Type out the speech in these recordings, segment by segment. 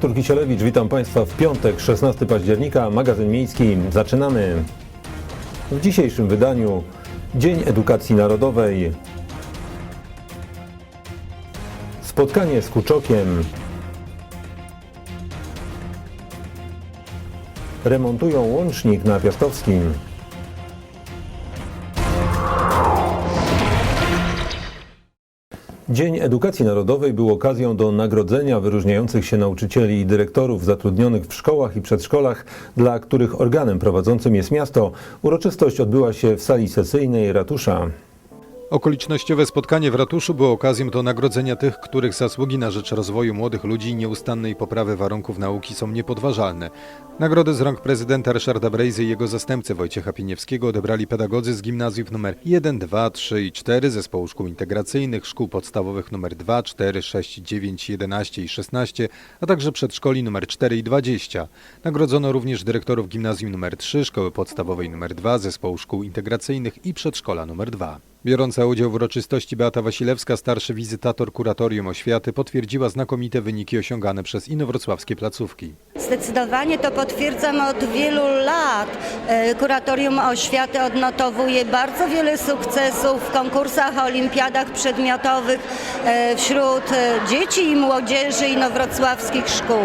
Artur Kisielewicz, witam Państwa w piątek, 16 października, magazyn miejski. Zaczynamy. W dzisiejszym wydaniu Dzień Edukacji Narodowej. Spotkanie z Kuczokiem. Remontują łącznik na Piastowskim. Dzień Edukacji Narodowej był okazją do nagrodzenia wyróżniających się nauczycieli i dyrektorów zatrudnionych w szkołach i przedszkolach, dla których organem prowadzącym jest miasto. Uroczystość odbyła się w sali sesyjnej ratusza. Okolicznościowe spotkanie w ratuszu było okazją do nagrodzenia tych, których zasługi na rzecz rozwoju młodych ludzi i nieustannej poprawy warunków nauki są niepodważalne. Nagrodę z rąk prezydenta Ryszarda Brejzy i jego zastępcy Wojciecha Pieniewskiego odebrali pedagodzy z gimnazjów nr 1, 2, 3 i 4, zespołu szkół integracyjnych, szkół podstawowych nr 2, 4, 6, 9, 11 i 16, a także przedszkoli nr 4 i 20. Nagrodzono również dyrektorów gimnazjum nr 3, szkoły podstawowej nr 2, zespołu szkół integracyjnych i przedszkola nr 2. Biorąca udział w uroczystości Beata Wasilewska, starszy wizytator kuratorium oświaty, potwierdziła znakomite wyniki osiągane przez inowrocławskie placówki. Zdecydowanie to potwierdzam od wielu lat. E, Kuratorium Oświaty odnotowuje bardzo wiele sukcesów w konkursach, olimpiadach przedmiotowych e, wśród e, dzieci i młodzieży inowrocławskich szkół.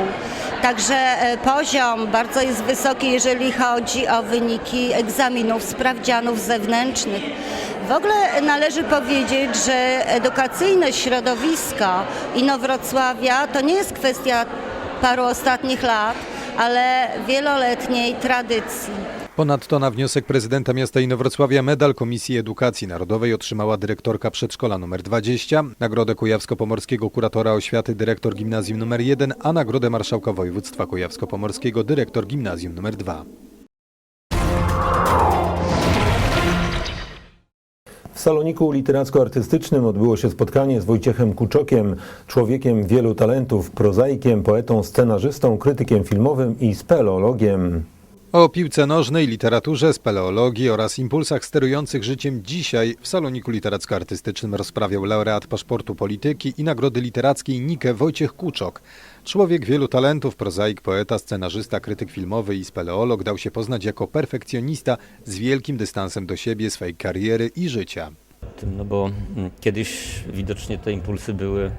Także poziom bardzo jest wysoki, jeżeli chodzi o wyniki egzaminów, sprawdzianów zewnętrznych. W ogóle należy powiedzieć, że edukacyjne środowisko Inowrocławia to nie jest kwestia paru ostatnich lat, ale wieloletniej tradycji. Ponadto na wniosek prezydenta miasta Inowrocławia medal Komisji Edukacji Narodowej otrzymała dyrektorka przedszkola nr 20, nagrodę kujawsko-pomorskiego kuratora oświaty dyrektor gimnazjum nr 1, a nagrodę marszałka województwa kujawsko-pomorskiego dyrektor gimnazjum nr 2. W saloniku literacko-artystycznym odbyło się spotkanie z Wojciechem Kuczokiem, człowiekiem wielu talentów, prozaikiem, poetą, scenarzystą, krytykiem filmowym i speleologiem. O piłce nożnej, literaturze, speleologii oraz impulsach sterujących życiem dzisiaj w saloniku literacko-artystycznym rozprawiał laureat paszportu polityki i nagrody literackiej Nike Wojciech Kuczok. Człowiek wielu talentów, prozaik, poeta, scenarzysta, krytyk filmowy i speleolog dał się poznać jako perfekcjonista z wielkim dystansem do siebie, swej kariery i życia. no bo mm, kiedyś widocznie te impulsy były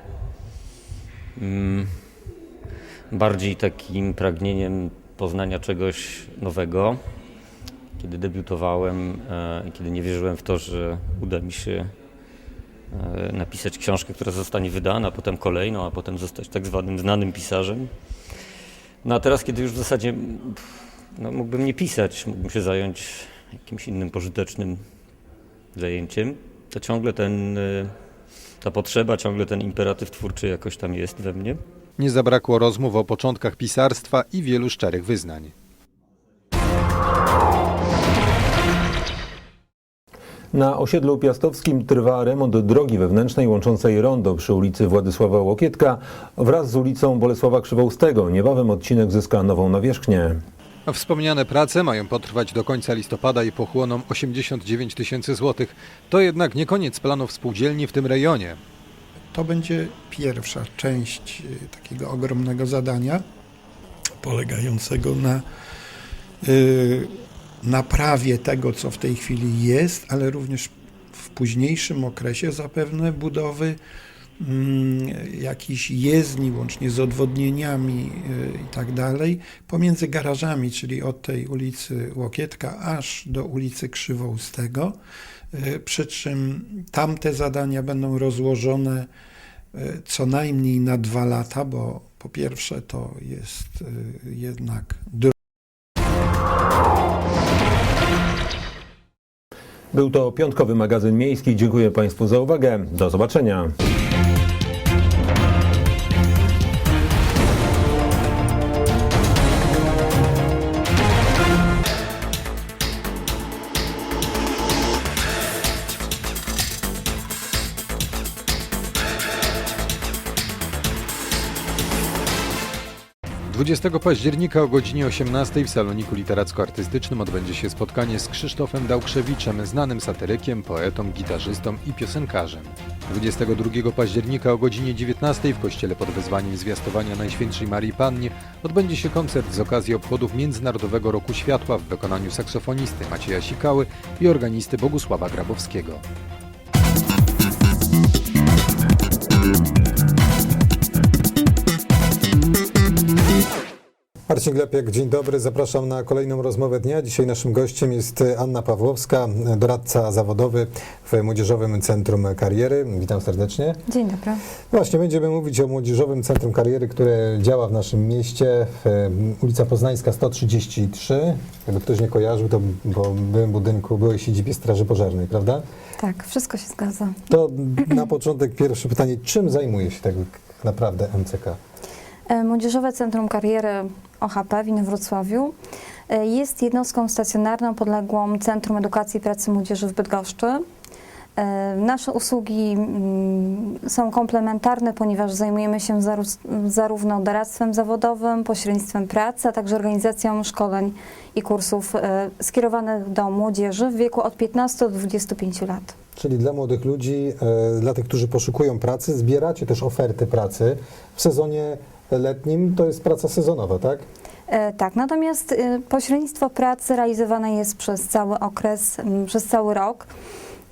mm, bardziej takim pragnieniem poznania czegoś nowego. Kiedy debiutowałem e, i kiedy nie wierzyłem w to, że uda mi się e, napisać książkę, która zostanie wydana, potem kolejną, a potem zostać tak zwanym znanym pisarzem. No a teraz, kiedy już w zasadzie no, mógłbym nie pisać, mógłbym się zająć jakimś innym pożytecznym zajęciem, to ciągle ten, y, ta potrzeba, ciągle ten imperatyw twórczy jakoś tam jest we mnie. Nie zabrakło rozmów o początkach pisarstwa i wielu szczerych wyznań. Na osiedlu piastowskim trwa remont drogi wewnętrznej łączącej rondo przy ulicy Władysława Łokietka wraz z ulicą Bolesława Krzywoustego. Niebawem odcinek zyska nową nawierzchnię. Wspomniane prace mają potrwać do końca listopada i pochłoną 89 tysięcy złotych. To jednak nie koniec planów spółdzielni w tym rejonie. To będzie pierwsza część y, takiego ogromnego zadania, polegającego na y, naprawie tego, co w tej chwili jest, ale również w późniejszym okresie zapewne budowy mm, jakichś jezdni, łącznie z odwodnieniami y, i tak dalej, pomiędzy garażami, czyli od tej ulicy Łokietka aż do ulicy Krzywoustego. Y, Przy czym tamte zadania będą rozłożone y, co najmniej na dwa lata, bo po pierwsze to jest y, jednak Był to piątkowy magazyn miejski. Dziękuję Państwu za uwagę. Do zobaczenia. 20 października o godzinie 18 w Saloniku Literacko-Artystycznym odbędzie się spotkanie z Krzysztofem Dałkrzewiczem, znanym satyrykiem, poetą, gitarzystą i piosenkarzem. 22 października o godzinie 19 w kościele pod wezwaniem zwiastowania Najświętszej Marii Pannie odbędzie się koncert z okazji obchodów Międzynarodowego Roku Światła w wykonaniu saksofonisty Macieja Sikały i organisty Bogusława Grabowskiego. Marcin Glepiak, dzień dobry. Zapraszam na kolejną rozmowę dnia. Dzisiaj naszym gościem jest Anna Pawłowska, doradca zawodowy w Młodzieżowym Centrum Kariery. Witam serdecznie. Dzień dobry. Właśnie będziemy mówić o Młodzieżowym Centrum Kariery, które działa w naszym mieście. w, Ulica Poznańska 133. Jakby ktoś nie kojarzył, to po byłym budynku byłej siedzibie Straży Pożarnej, prawda? Tak, wszystko się zgadza. To na początek pierwsze pytanie. Czym zajmuje się tak naprawdę MCK? E, Młodzieżowe Centrum Kariery OHP w Inowrocławiu e, jest jednostką stacjonarną podległą Centrum Edukacji i Pracy Młodzieży w Bydgoszczy. E, Nasze usługi mm, są komplementarne, ponieważ zajmujemy się zaró- zarówno doradztwem zawodowym, pośrednictwem pracy, a także organizacją szkoleń i kursów skierowanych do młodzieży w wieku od 15 do 25 lat. Czyli dla młodych ludzi, dla tych, którzy poszukują pracy, zbieracie też oferty pracy. W sezonie letnim to jest praca sezonowa, tak? E, Tak, natomiast e, pośrednictwo pracy realizowane jest przez cały okres, m, przez cały rok.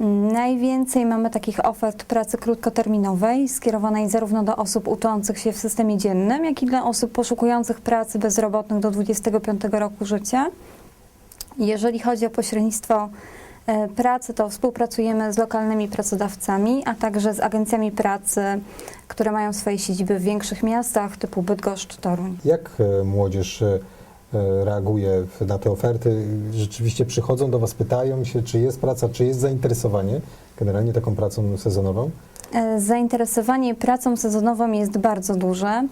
M, Najwięcej mamy takich ofert pracy krótkoterminowej, skierowanej zarówno do osób uczących się w systemie dziennym, jak i dla osób poszukujących pracy bezrobotnych do 25 roku życia. Jeżeli chodzi o pośrednictwo pracy, to współpracujemy z lokalnymi pracodawcami, a także z agencjami pracy, które mają swoje siedziby w większych miastach typu Bydgoszcz, Toruń. Jak e, młodzież e, e, reaguje na te oferty? Rzeczywiście przychodzą do Was, pytają się, czy jest praca, czy jest zainteresowanie generalnie taką pracą sezonową? E, Zainteresowanie pracą sezonową jest bardzo duże,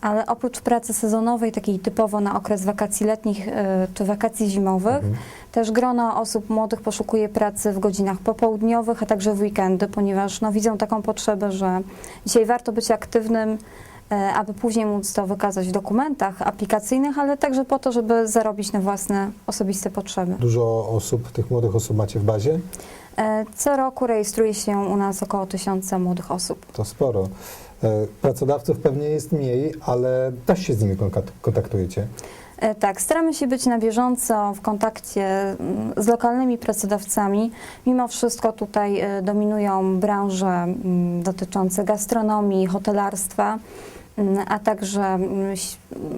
ale oprócz pracy sezonowej, takiej typowo na okres wakacji letnich e, czy wakacji zimowych, Mhm. Też grono osób młodych poszukuje pracy w godzinach popołudniowych, a także w weekendy, ponieważ no, widzą taką potrzebę, że dzisiaj warto być aktywnym, e, aby później móc to wykazać w dokumentach aplikacyjnych, ale także po to, żeby zarobić na własne osobiste potrzeby. Dużo osób, tych młodych osób macie w bazie? E, Co roku rejestruje się u nas około tysiąca młodych osób. To sporo. E, Pracodawców pewnie jest mniej, ale też się z nimi kontak- kontaktujecie. E, Tak, staramy się być na bieżąco w kontakcie mm, z lokalnymi pracodawcami. Mimo wszystko tutaj e, dominują branże mm, dotyczące gastronomii, hotelarstwa, a także mm,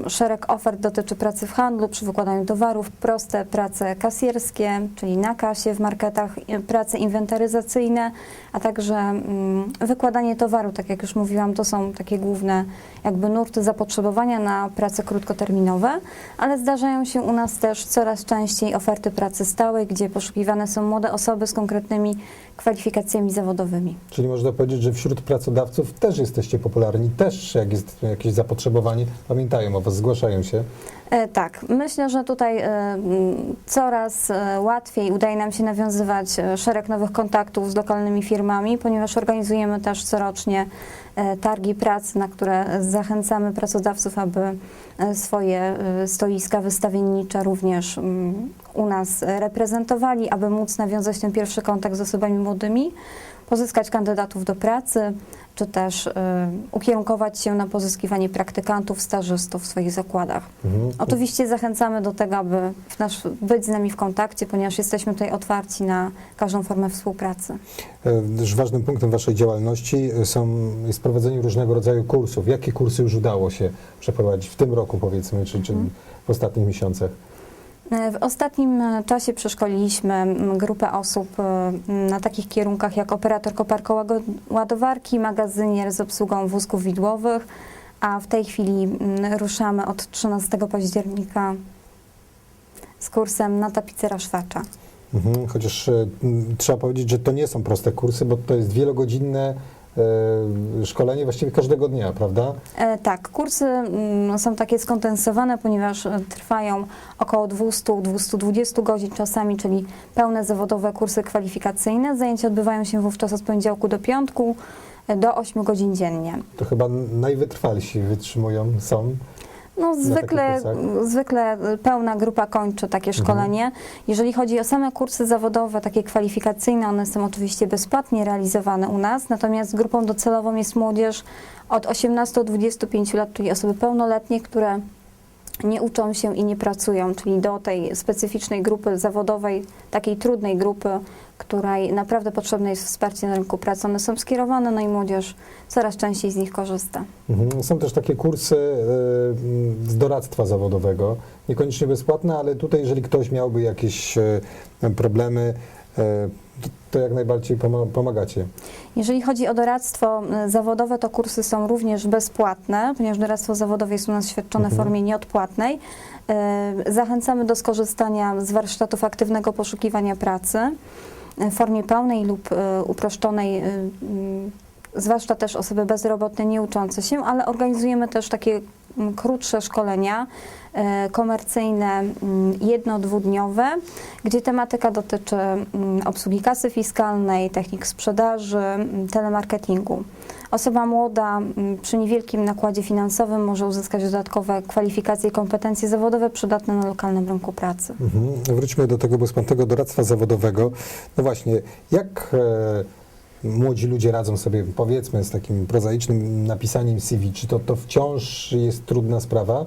szereg ofert dotyczy pracy w handlu przy wykładaniu towarów, proste prace kasjerskie, czyli na kasie w marketach, prace inwentaryzacyjne, a także mm, wykładanie towaru, tak jak już mówiłam, to są takie główne jakby nurty zapotrzebowania na prace krótkoterminowe, ale zdarzają się u nas też coraz częściej oferty pracy stałej, gdzie poszukiwane są młode osoby z konkretnymi kwalifikacjami zawodowymi. Czyli można powiedzieć, że wśród pracodawców też jesteście popularni, też jak jest jakieś zapotrzebowanie, pamiętają o Was, zgłaszają się. E, tak, myślę, że tutaj e, coraz e, łatwiej udaje nam się nawiązywać szereg nowych kontaktów z lokalnymi firmami, ponieważ organizujemy też corocznie targi pracy, na które zachęcamy pracodawców, aby swoje stoiska wystawiennicze również u nas reprezentowali, aby móc nawiązać ten pierwszy kontakt z osobami młodymi, pozyskać kandydatów do pracy, czy też e, ukierunkować się na pozyskiwanie praktykantów, stażystów w swoich zakładach. Mhm. Oczywiście zachęcamy do tego, aby nasz, być z nami w kontakcie, ponieważ jesteśmy tutaj otwarci na każdą formę współpracy. E, Też ważnym punktem Waszej działalności e, są, jest prowadzenie różnego rodzaju kursów. Jakie kursy już udało się przeprowadzić w tym roku, powiedzmy, czy, czy w ostatnich miesiącach? E, W ostatnim e, czasie przeszkoliliśmy grupę osób e, na takich kierunkach jak operator koparko-ładowarki, magazynier z obsługą wózków widłowych, a w tej chwili ruszamy od 13 października z kursem na tapicera szwacza. Mhm. Chociaż trzeba powiedzieć, że to nie są proste kursy, bo to jest wielogodzinne szkolenie właściwie każdego dnia, prawda? E, Tak, kursy mm, są takie skondensowane, ponieważ e, trwają około 200-220 godzin czasami, czyli pełne zawodowe kursy kwalifikacyjne. Zajęcia odbywają się wówczas od poniedziałku do piątku e, do 8 godzin dziennie. To chyba najwytrwalsi wytrzymują, są. No, zwykle, zwykle pełna grupa kończy takie szkolenie. Jeżeli chodzi o same kursy zawodowe, takie kwalifikacyjne, one są oczywiście bezpłatnie realizowane u nas, natomiast grupą docelową jest młodzież od 18 do 25 lat, czyli osoby pełnoletnie, które nie uczą się i nie pracują, czyli do tej specyficznej grupy zawodowej, takiej trudnej grupy, której naprawdę potrzebne jest wsparcie na rynku pracy. One są skierowane, no i młodzież coraz częściej z nich korzysta. Mhm. Są też takie kursy e, z doradztwa zawodowego, niekoniecznie bezpłatne, ale tutaj jeżeli ktoś miałby jakieś e, problemy, e, to- jak najbardziej pomagacie. Jeżeli chodzi o doradztwo y, zawodowe, to kursy są również bezpłatne, ponieważ doradztwo zawodowe jest u nas świadczone w Mhm. formie nieodpłatnej. Y, Zachęcamy do skorzystania z warsztatów aktywnego poszukiwania pracy y, w formie pełnej lub uproszczonej, zwłaszcza też osoby bezrobotne, nie uczące się, ale organizujemy też takie krótsze szkolenia y, komercyjne, jedno-dwudniowe, gdzie tematyka dotyczy obsługi kasy fiskalnej, technik sprzedaży, telemarketingu. Osoba młoda przy niewielkim nakładzie finansowym może uzyskać dodatkowe kwalifikacje i kompetencje zawodowe przydatne na lokalnym rynku pracy. Mhm. Wróćmy do tego bezpłatnego doradztwa zawodowego. No właśnie, jak e, młodzi ludzie radzą sobie, powiedzmy, z takim prozaicznym napisaniem CV? Czy to, to wciąż jest trudna sprawa?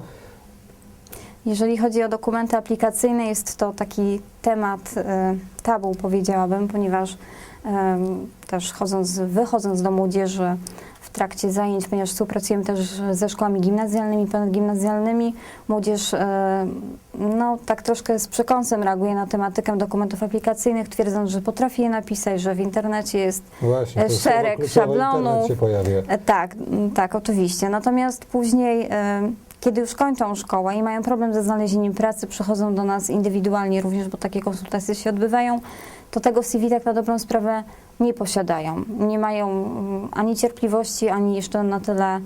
Jeżeli chodzi o dokumenty aplikacyjne, jest to taki temat e, tabu, powiedziałabym, ponieważ też chodząc, wychodząc do młodzieży trakcie zajęć, ponieważ współpracujemy też ze szkołami gimnazjalnymi, ponadgimnazjalnymi, młodzież e, no, tak troszkę z przekąsem reaguje na tematykę dokumentów aplikacyjnych, twierdząc, że potrafi je napisać, że w internecie jest Właśnie, E, szereg szablonów. E, Tak, m, tak, oczywiście. Natomiast później, kiedy już kończą szkołę i mają problem ze znalezieniem pracy, przychodzą do nas indywidualnie również, bo takie konsultacje się odbywają, to tego CV tak na dobrą sprawę nie posiadają. Nie mają mm, ani cierpliwości, ani jeszcze na tyle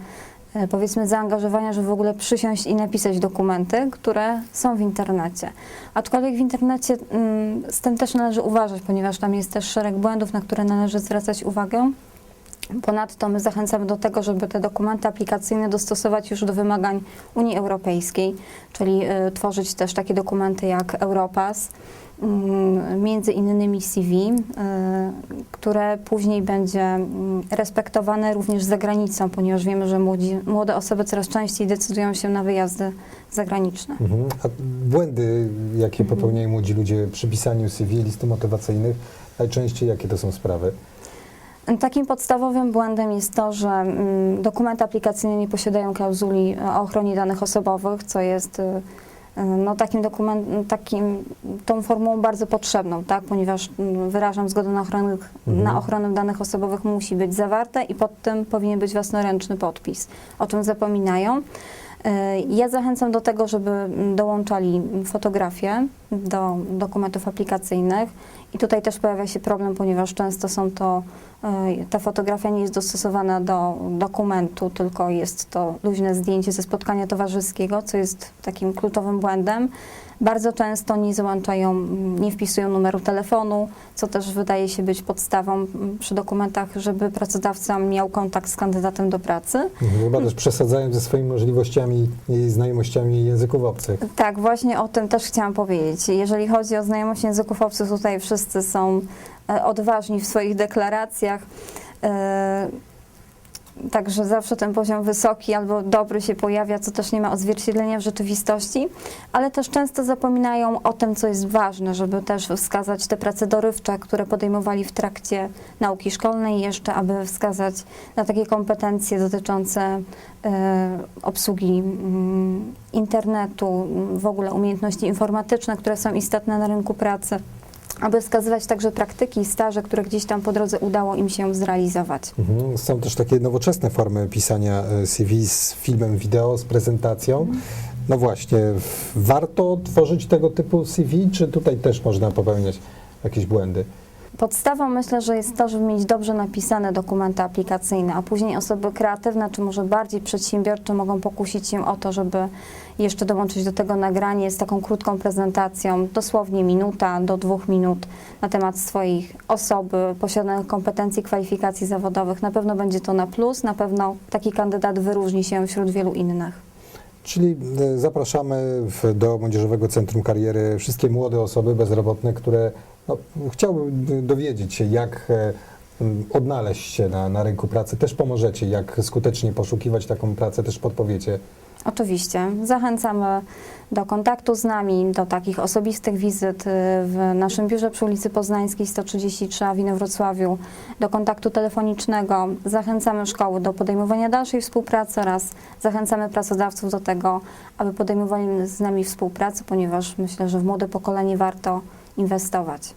e, powiedzmy zaangażowania, żeby w ogóle przysiąść i napisać dokumenty, które są w internecie. Aczkolwiek w internecie mm, z tym też należy uważać, ponieważ tam jest też szereg błędów, na które należy zwracać uwagę. Ponadto my zachęcamy do tego, żeby te dokumenty aplikacyjne dostosować już do wymagań Unii Europejskiej, czyli y, tworzyć też takie dokumenty jak Europass, między innymi CV, y, które później będzie mm, respektowane również za granicą, ponieważ wiemy, że młodzi, młode osoby coraz częściej decydują się na wyjazdy zagraniczne. Mhm. A błędy, jakie popełniają młodzi ludzie przy pisaniu CV, listy motywacyjnych, najczęściej jakie to są sprawy? Takim podstawowym błędem jest to, że mm, dokumenty aplikacyjne nie posiadają klauzuli e, o ochronie danych osobowych, co jest y, no, takim dokument, takim, tą formułą bardzo potrzebną, tak? ponieważ wyrażam zgodę na ochronę, Mhm. na ochronę danych osobowych musi być zawarte i pod tym powinien być własnoręczny podpis, o czym zapominają. Y, Ja zachęcam do tego, żeby dołączali fotografie do dokumentów aplikacyjnych i tutaj też pojawia się problem, ponieważ często są to, y, ta fotografia nie jest dostosowana do dokumentu, tylko jest to luźne zdjęcie ze spotkania towarzyskiego, co jest takim kluczowym błędem. Bardzo często nie załączają, nie wpisują numeru telefonu, co też wydaje się być podstawą przy dokumentach, żeby pracodawca miał kontakt z kandydatem do pracy. Mhm. Chyba też przesadzają ze swoimi możliwościami i znajomościami języków obcych. Tak, właśnie o tym też chciałam powiedzieć. Jeżeli chodzi o znajomość języków obcych, tutaj wszyscy są e, odważni w swoich deklaracjach. Także zawsze ten poziom wysoki albo dobry się pojawia, co też nie ma odzwierciedlenia w rzeczywistości, ale też często zapominają o tym, co jest ważne, żeby też wskazać te prace dorywcze, które podejmowali w trakcie nauki szkolnej, jeszcze aby wskazać na takie kompetencje dotyczące e, obsługi mm, internetu, w ogóle umiejętności informatyczne, które są istotne na rynku pracy, aby wskazywać także praktyki i staże, które gdzieś tam po drodze udało im się zrealizować. Mhm. Są też takie nowoczesne formy pisania e, CV z filmem wideo, z prezentacją. No właśnie, warto tworzyć tego typu CV, czy tutaj też można popełniać jakieś błędy? Podstawą myślę, że jest to, żeby mieć dobrze napisane dokumenty aplikacyjne, a później osoby kreatywne, czy może bardziej przedsiębiorcze mogą pokusić się o to, żeby jeszcze dołączyć do tego nagranie z taką krótką prezentacją, dosłownie minuta do dwóch minut na temat swoich osoby, posiadanych kompetencji, kwalifikacji zawodowych. Na pewno będzie to na plus, na pewno taki kandydat wyróżni się wśród wielu innych. Czyli e, zapraszamy do Młodzieżowego Centrum Kariery wszystkie młode osoby bezrobotne, które no, d- dowiedzieć się, jak e, odnaleźć się na, na rynku pracy. Też pomożecie, jak skutecznie poszukiwać taką pracę, też podpowiecie. Oczywiście. Zachęcamy do kontaktu z nami, do takich osobistych wizyt y, w naszym biurze przy ulicy Poznańskiej 133 a w Inowrocławiu, do kontaktu telefonicznego. Zachęcamy szkoły do podejmowania dalszej współpracy oraz zachęcamy pracodawców do tego, aby podejmowali z nami współpracę, ponieważ myślę, że w młode pokolenie warto inwestować.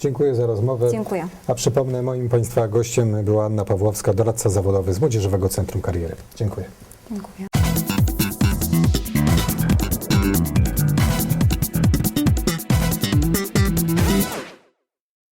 Dziękuję za rozmowę. Dziękuję. A przypomnę, moim Państwa gościem była Anna Pawłowska, doradca zawodowy z Młodzieżowego Centrum Kariery. Dziękuję. Dziękuję.